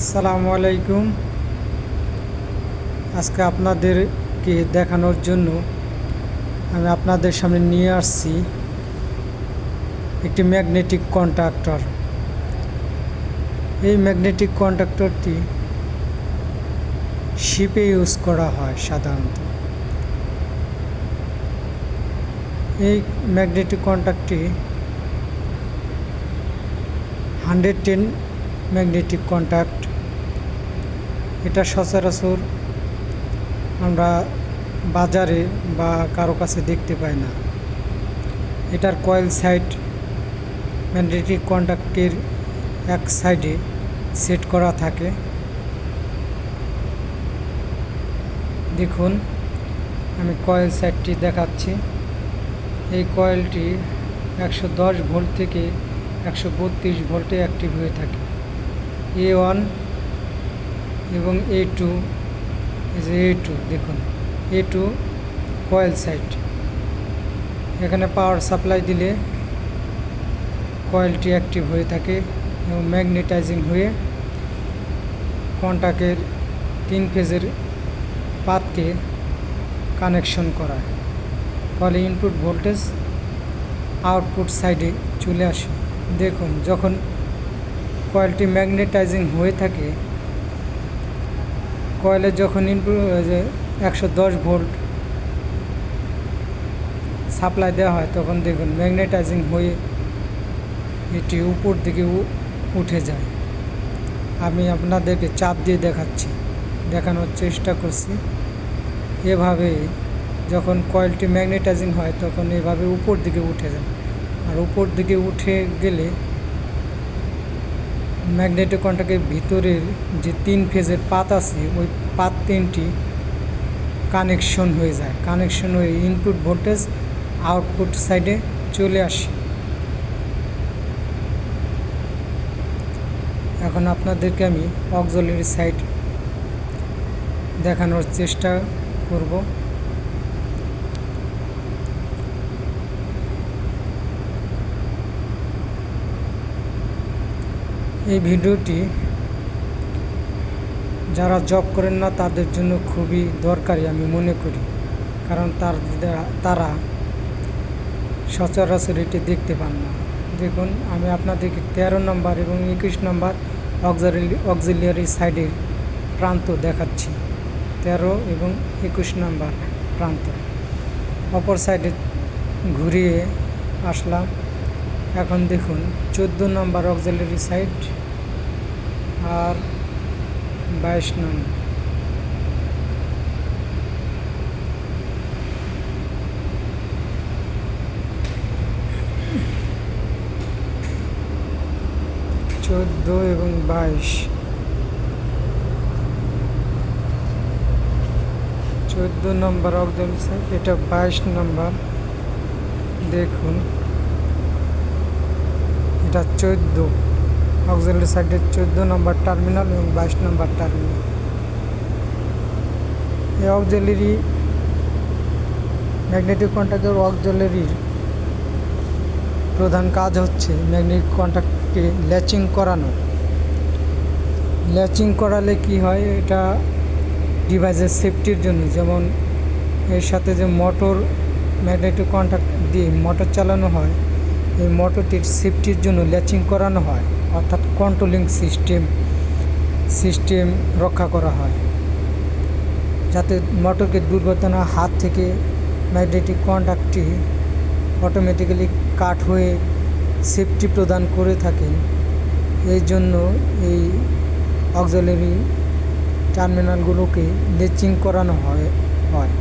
আসসালামু আলাইকুম। আজকে আপনাদেরকে দেখানোর জন্য আমি আপনাদের সামনে নিয়ে আসছি একটি ম্যাগনেটিক কন্ট্রাক্টর। এই ম্যাগনেটিক কন্ট্রাক্টরটি শিপে ইউজ করা হয় সাধারণত। এই ম্যাগনেটিক কন্ট্রাক্টটি হান্ড্রেড টেন ম্যাগনেটিক কন্ট্যাক্ট এটা সচরাচর আমরা বাজারে বা কারও কাছে দেখতে পাই না। এটার কয়েল সাইড ম্যাগনেটিক কন্ডাক্টের এক সাইডে সেট করা থাকে। দেখুন, আমি কয়েল সাইডটি দেখাচ্ছি। এই কয়েলটি একশো দশ ভোল্ট থেকে একশো বত্রিশ ভোল্টে অ্যাক্টিভ হয়ে থাকে। এ ওয়ান এবং এ টু এ টু দেখুন এ টু কয়েল সাইট এখানে পাওয়ার সাপ্লাই দিলে কয়েলটি অ্যাক্টিভ হয়ে থাকে এবং ম্যাগনেটাইজিং হয়ে কন্টাক্টের তিন ফেজের পাতকে কানেকশন করায়। ফলে ইনপুট ভোল্টেজ আউটপুট সাইডে চলে আসে। দেখুন, যখন কয়েলটি ম্যাগনেটাইজিং হয়ে থাকে কয়েলে যখন ইনপুট একশো দশ ভোল্ট সাপ্লাই দেওয়া হয়, তখন দেখুন ম্যাগনেটাইজিং হয়ে এটি উপর দিকে উঠে যায়। আমি আপনাদেরকে চাপ দিয়ে দেখাচ্ছি, দেখানোর চেষ্টা করছি। এভাবে যখন কয়েলটি ম্যাগনেটাইজিং হয়, তখন এভাবে উপর দিকে উঠে যায়। আর উপর দিকে উঠে গেলে ম্যাগনেটিক কন্ট্যাক্টের ভিতরের যে তিন ফেজের পাত আছে, ওই পাত তিনটি কানেকশন হয়ে যায়। কানেকশন হয়ে ইনপুট ভোল্টেজ আউটপুট সাইডে চলে আসে। এখন আপনাদেরকে আমি অক্সিলারি সাইড দেখানোর চেষ্টা করব। এই ভিডিওটি যারা জব করেন না, তাদের জন্য খুবই দরকারি আমি মনে করি। কারণ তার তারা সচরাচর এটি দেখতে পান না। দেখুন, আমি আপনাদেরকে তেরো নম্বর এবং একুশ নম্বর অক্সারি অক্সিলিয়ারি সাইডের প্রান্ত দেখাচ্ছি। তেরো এবং একুশ নম্বর প্রান্ত। অপর সাইডে ঘুরিয়ে আসলাম। এখন দেখুন, চোদ্দ নম্বর অক্সিলারি সাইড আর বাইশ নম্বর। চোদ্দ এবং বাইশ। চোদ্দ নম্বর অক্সিলারি সাইড এটা বাইশ নম্বর। দেখুন। এটা চোদ্দ। অক্সিলারি সাইডের চোদ্দ নম্বর টার্মিনাল এবং বাইশ নম্বর টার্মিনাল এই অক্সিলারি ম্যাগনেটিক কন্ট্যাক্টের অক্সিলারির প্রধান কাজ হচ্ছে ম্যাগনেটিক কন্ট্যাক্টকে ল্যাচিং করানো। ল্যাচিং করালে কি হয়? এটা ডিভাইসের সেফটির জন্য। যেমন এর সাথে যে মোটর ম্যাগনেটিক কন্ট্যাক্ট দিয়ে মোটর চালানো হয় এই মোটরটির সেফটির জন্য ল্যাচিং করানো হয়, অর্থাৎ কন্ট্রোলিং সিস্টেম সিস্টেম রক্ষা করা হয়। যাতে মোটরকে দুর্ঘটনা হাত থেকে ম্যাগনেটিক কন্ট্যাক্টটি অটোমেটিক্যালি কাট হয়ে সেফটি প্রদান করে থাকেন এই জন্য এই অক্সিলারি টার্মিনালগুলোকে লেচিং করানো হয় হয়।